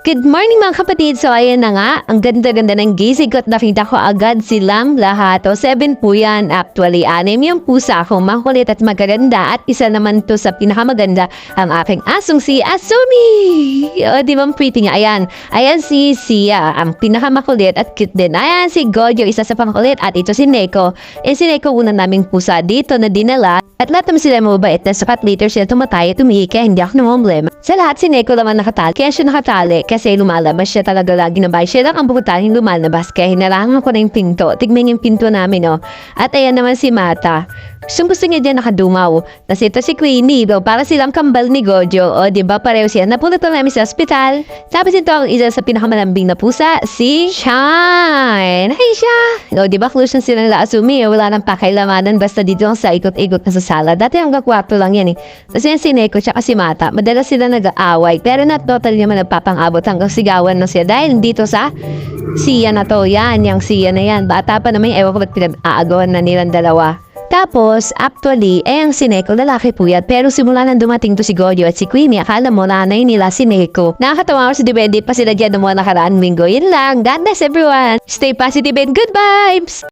Good morning mga kapatid. So ayan na nga, ang ganda-ganda ng gising ko at nakita ko agad silang lahat. O seven po yan actually. Anim yung pusa ko, makulit at magaganda. At isa naman to sa pinakamaganda, ang aking asong si Asumi. O di ba pretty niya? Ayan. Ayan si Sia, ang pinakamakulit at cute din. Ayan si Gojo, isa sa pangkulit. At ito si Neko. Eh si Neko una naming pusa dito na dinala. At lahat naman sila mabait na sapat later sila tumatay at tumihik kaya hindi ako namumblema. Sa lahat si Neko naman nakatali. Kaya siya nakatali kasi lumalabas siya talaga lagi na bahay. Siya lang ang bukutahin lumalabas kaya hinarangan ko na yung pinto. Tignan yung pinto namin oh. At ayan naman si Mata. Gusto gusto niya dyan nakadumaw. Tapos ito si Queenie, do, para silang kambal ni Gojo. O, ba pareho siya. Napunta to namin sa ospital. Tapos ito ang isa sa pinakamalambing na pusa, si Shine. Hey, siya! O, ba close na silang laasumi. Wala nang pakialamanan basta dito lang sa ikot-ikot na sa sala. Dati hanggang kwarto lang yan eh. Tapos yan si Neko tsaka si Mata. Madalas sila nag-aaway. Pero not totally naman nagpapang-abot hanggang sigawan na siya. Dahil dito sa Siya na to. Yan, yung Siya na yan. Bata pa naman, ewan ko ba't pinag-aagawan na nilang dalawa. Tapos, actually, eh ang si Neko, lalaki po yan. Pero simula nang dumating to si Goyo at si Queenie, akala mo nanay nila si Neko. Nakakatawa ko si Depende pa sila dyan ng mga nakaraan linggo. Yun lang. God bless everyone. Stay positive and good vibes!